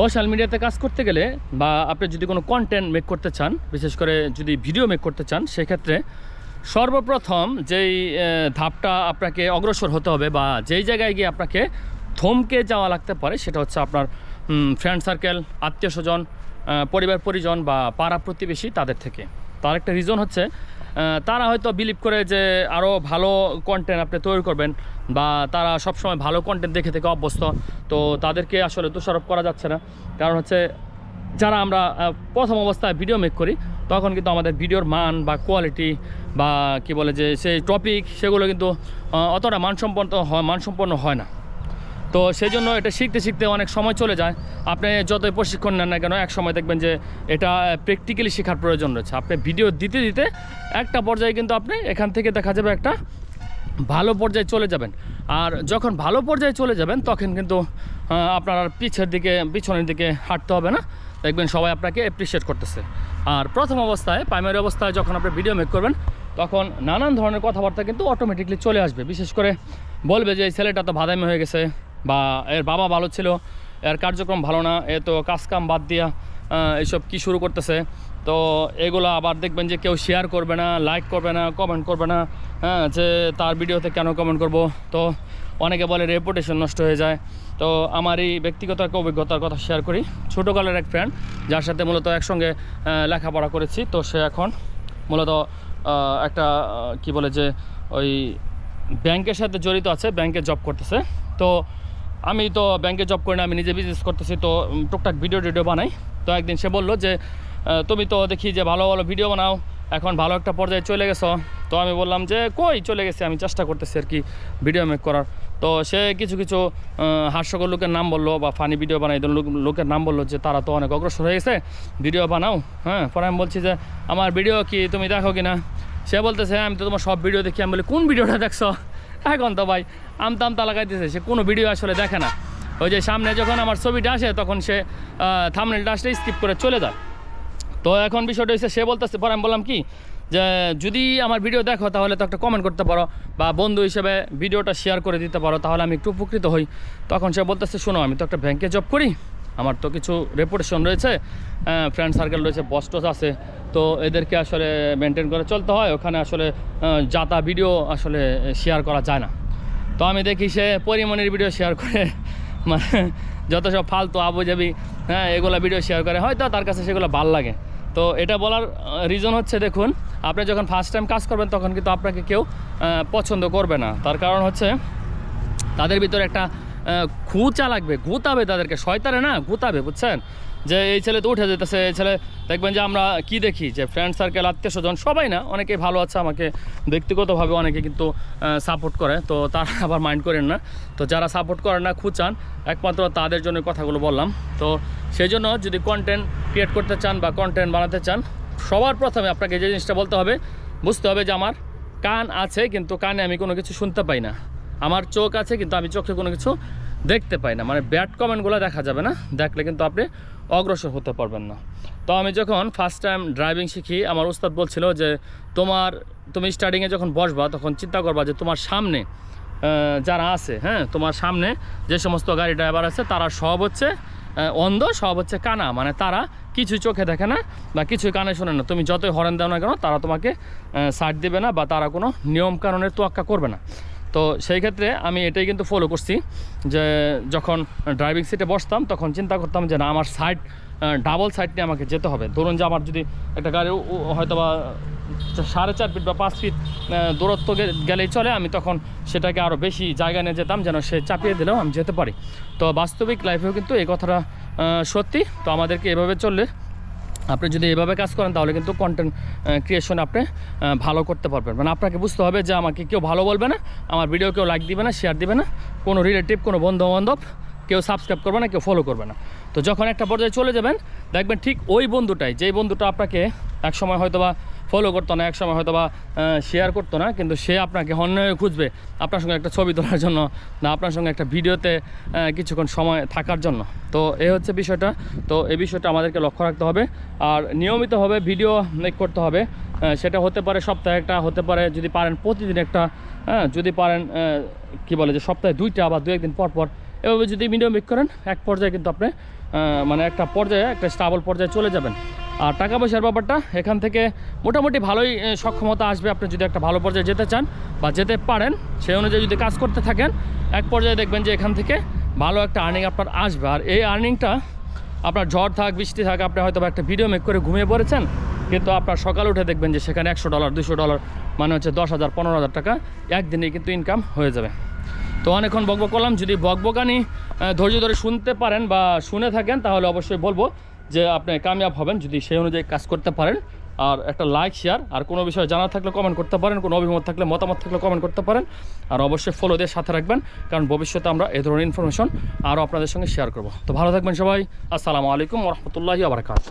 Social মিডিয়াতে কাজ করতে গেলে বা আপনি যদি কোনো কন্টেন্ট মেক করতে চান, বিশেষ করে যদি ভিডিও মেক করতে চান, সেক্ষেত্রে সর্বপ্রথম যেই ধাপটা আপনাকে অগ্রসর হতে হবে বা যেই জায়গায় গিয়ে আপনাকে থমকে যাওয়া লাগতে পারে, সেটা হচ্ছে আপনার ফ্রেন্ড সার্কেল আত্মীয় স্বজন পরিবার পরিজন বা পাড়া প্রতিবেশী তাদের থেকে। তার একটা রিজন হচ্ছে তারা হয়তো বিলিভ করে যে আরও ভালো কন্টেন্ট আপনি তৈরি করবেন বা তারা সবসময় ভালো কন্টেন্ট দেখে থেকে অভ্যস্ত। তো তাদেরকে আসলে দোষারোপ করা যাচ্ছে না। কারণ হচ্ছে যারা আমরা প্রথম অবস্থায় ভিডিও মেক করি, তখন কিন্তু আমাদের ভিডিওর মান বা কোয়ালিটি বা কি বলে যে সেই টপিক সেগুলো কিন্তু অতটা মানসম্পন্ন হয় মানসম্পন্ন হয় না। তো সেই জন্য এটা শিখতে শিখতে অনেক সময় চলে যায়। আপনি যতই প্রশিক্ষণ নেন না কেন, এক সময় দেখবেন যে এটা প্র্যাকটিক্যালি শেখার প্রয়োজন রয়েছে। আপনি ভিডিও দিতে দিতে একটা পর্যায়ে কিন্তু আপনি এখান থেকে দেখা যাবে একটা ভালো পর্যায়ে চলে যাবেন। আর যখন ভালো পর্যায়ে চলে যাবেন, তখন কিন্তু আপনার আর পিছের দিকে, পিছনের দিকে হাঁটতে হবে না। দেখবেন সবাই আপনাকে অ্যাপ্রিসিয়েট করতেছে। আর প্রথম অবস্থায় প্রাইমারি অবস্থায় যখন আপনি ভিডিও মেক করবেন, তখন নানান ধরনের কথাবার্তা কিন্তু অটোমেটিকলি চলে আসবে। বিশেষ করে বলবে যে, এই ছেলেটা তো ভাদামি হয়ে গেছে। বা এর বাবা ভালো ছিল, এর কার্যক্রম ভালো না, এ তো কাজকাম বাদ দিয়া এইসব কি শুরু করতেছে? তো এগুলো আবার দেখবেন যে কেউ শেয়ার করবে না লাইক করবে না কমেন্ট করবে না হ্যাঁ যে তার ভিডিওতে কেন কমেন্ট করব? তো অনেকে বলে রেপুটেশন নষ্ট হয়ে যায়। তো আমার এই ব্যক্তিগত একটা অভিজ্ঞতার কথা শেয়ার করি। ছোটোকালের এক ফ্রেন্ড যার সাথে মূলত একসঙ্গে লেখাপড়া করেছি, তো সে এখন মূলত একটা কি বলে যে ওই ব্যাংকের সাথে জড়িত আছে ব্যাংকে জব করতেছে। তো আমি তো ব্যাংকে জব করি না আমি নিজে বিজনেস করতেছি তো টুকটাক ভিডিও টিডিও বানাই। তো একদিন সে বলল যে তুমি তো দেখি যে ভালো ভালো ভিডিও বানাও এখন ভালো একটা পর্যায়ে চলে গেছো। তো আমি বললাম যে কই চলে গেছে আমি চেষ্টা করতেছি আর কি ভিডিও মেক করার। তো সে কিছু কিছু হাস্যকর লোকের নাম বলল বা ফানি ভিডিও বানাই লোক- লোকের নাম বলল যে তারা তো অনেক অগ্রসর হয়ে গেছে ভিডিও বানাও। হ্যাঁ পরে আমি বলছি যে আমার ভিডিও কি তুমি দেখো কি না সে বলতেছে "হ্যাঁ, আমি তো তোমার সব ভিডিও দেখি। আমি বলি কোন ভিডিওটা দেখছ? এখন তো ভাই আমতা আমতা লাগাইতেছে, সে কোনো ভিডিও আসলে দেখে না। ওই যে সামনে যখন আমার ছবিটা আসে, তখন সে থামনেলটা আসলে স্কিপ করে চলে যায়। তো এখন বিষয়টা হচ্ছে সে বলতেছে, পরে আমি বললাম কি, যে যদি আমার ভিডিও দেখো, তাহলে তো একটা কমেন্ট করতে পারো, বা বন্ধু হিসেবে ভিডিওটা শেয়ার করে দিতে পারো, তাহলে আমি একটু উপকৃত হই। তখন সে বলতেছে, শোনো, আমি তো একটা ব্যাংকে জব করি আমার তো কিছু রেপুটেশন রয়েছে ফ্রেন্ড সার্কেল রয়েছে বস্টস আছে, তো এদেরকে আসলে মেনটেন করে চলতে হয়, ওখানে আসলে যাতা ভিডিও আসলে শেয়ার করা যায় না। তো আমি দেখি সে পরিমণের ভিডিও শেয়ার করে মানে যত সব ফালতু আবু যাবি হ্যাঁ এগুলো ভিডিও শেয়ার করে, হয়তো তার কাছে সেগুলো ভালো লাগে। তো এটা বলার রিজন হচ্ছে দেখুন, আপনি যখন ফার্স্ট টাইম কাজ করবেন, তখন কিন্তু আপনাকে কেউ পছন্দ করবে না। তার কারণ হচ্ছে, তাদের ভিতরে একটা খুঁচা লাগবে গুতাবে তাদেরকে। শয়তারে না গুতাবে বুঝছেন? যে এই ছেলে তো উঠে যেতেছে, এই ছেলে দেখবেন যে আমরা কি দেখি? যে ফ্রেন্ড সার্কেল আত্মীয় স্বজন, সবাই না অনেকেই ভালো আছে আমাকে, ব্যক্তিগতভাবে অনেকে কিন্তু সাপোর্ট করে, তো তারা আবার মাইন্ড করেন না। তো যারা সাপোর্ট করেন না, খুঁচান। একমাত্র তাদের জন্য কথাগুলো বললাম। তো সেই জন্য যদি কন্টেন্ট ক্রিয়েট করতে চান বা কন্টেন্ট বানাতে চান, সবার প্রথমে আপনাকে যে জিনিসটা বলতে হবে, বুঝতে হবে যে আমার কান আছে, কিন্তু কানে আমি কোনো কিছু শুনতে পাই না। আমার চোখ আছে, কিন্তু আমি চোখে কোনো কিছু দেখতে পাই না। মানে ব্যাড কমেন্টগুলো দেখা যাবে না, দেখলে কিন্তু আপনি অগ্রসর হতে পারবেন না। তো আমি যখন ফার্স্ট টাইম ড্রাইভিং শিখি, আমার উস্তাদ বলছিল যে, তোমার, তুমি স্টার্টিংয়ে যখন বসবা, তখন চিন্তা করবা যে তোমার সামনে যারা আছে হ্যাঁ তোমার সামনে যে সমস্ত গাড়ি ড্রাইভার আছে, তারা সব হচ্ছে অন্ধ, সব হচ্ছে কানা। মানে তারা কিছু চোখে দেখে না বা কিছু কানে শোনে না। তুমি যতই হরেন দাও না কেন, তারা তোমাকে সাইড দেবে না বা তারা কোনো নিয়ম কানুনের তোয়াক্কা করবে না। তো সেই ক্ষেত্রে আমি এটাই কিন্তু ফলো করছি যে যখন ড্রাইভিং সিটে বসতাম, তখন চিন্তা করতাম যে না, আমার সাইড ডাবল সাইড নিয়ে আমাকে যেতে হবে। ধরুন যে আমার যদি একটা গাড়ি হয়তো বা সাড়ে চার ফিট বা পাঁচ ফিট দূরত্ব গেলেই চলে, আমি তখন সেটাকে আরও বেশি জায়গা নিয়ে যেতাম যেন সে চাপিয়ে দিলেও আমি যেতে পারি। তো বাস্তবিক লাইফেও কিন্তু এই কথাটা সত্যি। তো আমাদেরকে এভাবে চললে আপনি যদি এভাবে কাজ করেন, তাহলে কিন্তু কন্টেন্ট ক্রিয়েশন আপনি ভালো করতে পারবেন। মানে আপনাকে বুঝতে হবে যে আমাকে কেউ ভালো বলবে না, আমার ভিডিও কেউ লাইক দিবে না শেয়ার দিবে না, কোনো রিলেটিভ কোনো বন্ধুবান্ধব কেউ সাবস্ক্রাইব করবে না, কেউ ফলো করবে না। তো যখন একটা পর্যায়ে চলে যাবেন, দেখবেন ঠিক ওই বন্ধুটাই, যেই বন্ধুটা আপনাকে এক সময় হয়তো বা ফলো করতো না এক সময় হয়তো বা শেয়ার করতো না, কিন্তু সে আপনাকে অন্য খুঁজবে আপনার সঙ্গে একটা ছবি তোলার জন্য না আপনার সঙ্গে একটা ভিডিওতে কিছুক্ষণ সময় থাকার জন্য। তো এ হচ্ছে বিষয়টা। তো এই বিষয়টা আমাদেরকে লক্ষ্য রাখতে হবে। আর নিয়মিতভাবে ভিডিও মেক করতে হবে। সেটা হতে পারে সপ্তাহে একটা, হতে পারে যদি পারেন প্রতিদিন একটা হ্যাঁ যদি পারেন কি বলে যে সপ্তাহে দুইটা বা দু একদিন পর পর। এভাবে যদি ভিডিও মেক করেন, এক পর্যায়ে কিন্তু আপনি মানে একটা পর্যায়ে, একটা স্টাবল পর্যায়ে চলে যাবেন। আর টাকা পয়সার ব্যাপারটা, এখান থেকে মোটামুটি ভালোই সক্ষমতা আসবে আপনি যদি একটা ভালো পর্যায়ে যেতে চান বা যেতে পারেন, সেই অনুযায়ী যদি কাজ করতে থাকেন, এক পর্যায়ে দেখবেন যে এখান থেকে ভালো একটা আর্নিং আপনার আসবে। আর এই আর্নিংটা আপনার ঝড় থাক, বৃষ্টি থাক, আপনি হয়তো একটা ভিডিও মেক করে ঘুমিয়ে পড়েছেন, কিন্তু আপনার সকাল উঠে দেখবেন যে সেখানে একশো ডলার দুশো ডলার মানে হচ্ছে দশ হাজার, পনেরো হাজার টাকা একদিনেই কিন্তু ইনকাম হয়ে যাবে। তো অনেকক্ষণ বকবক করলাম, যদি বকবকানি ধৈর্য ধরে শুনতে পারেন বা শুনে থাকেন, তাহলে অবশ্যই বলব যে আপনি কামিয়াব হবেন যদি সেই অনুযায়ী কাজ করতে পারেন। আর একটা লাইক শেয়ার আর কোনো বিষয়ে জানা থাকলে কমেন্ট করতে পারেন, কোনো অভিমত থাকলে মতামত থাকলে কমেন্ট করতে পারেন। আর অবশ্যই ফলো দিয়ে সাথে রাখবেন, কারণ ভবিষ্যতে আমরা এ ধরনের ইনফরমেশন আরও আপনাদের সঙ্গে শেয়ার করব। তো ভালো থাকবেন সবাই, আসসালামু আলাইকুম রহমতুল্লাহি আবরকাত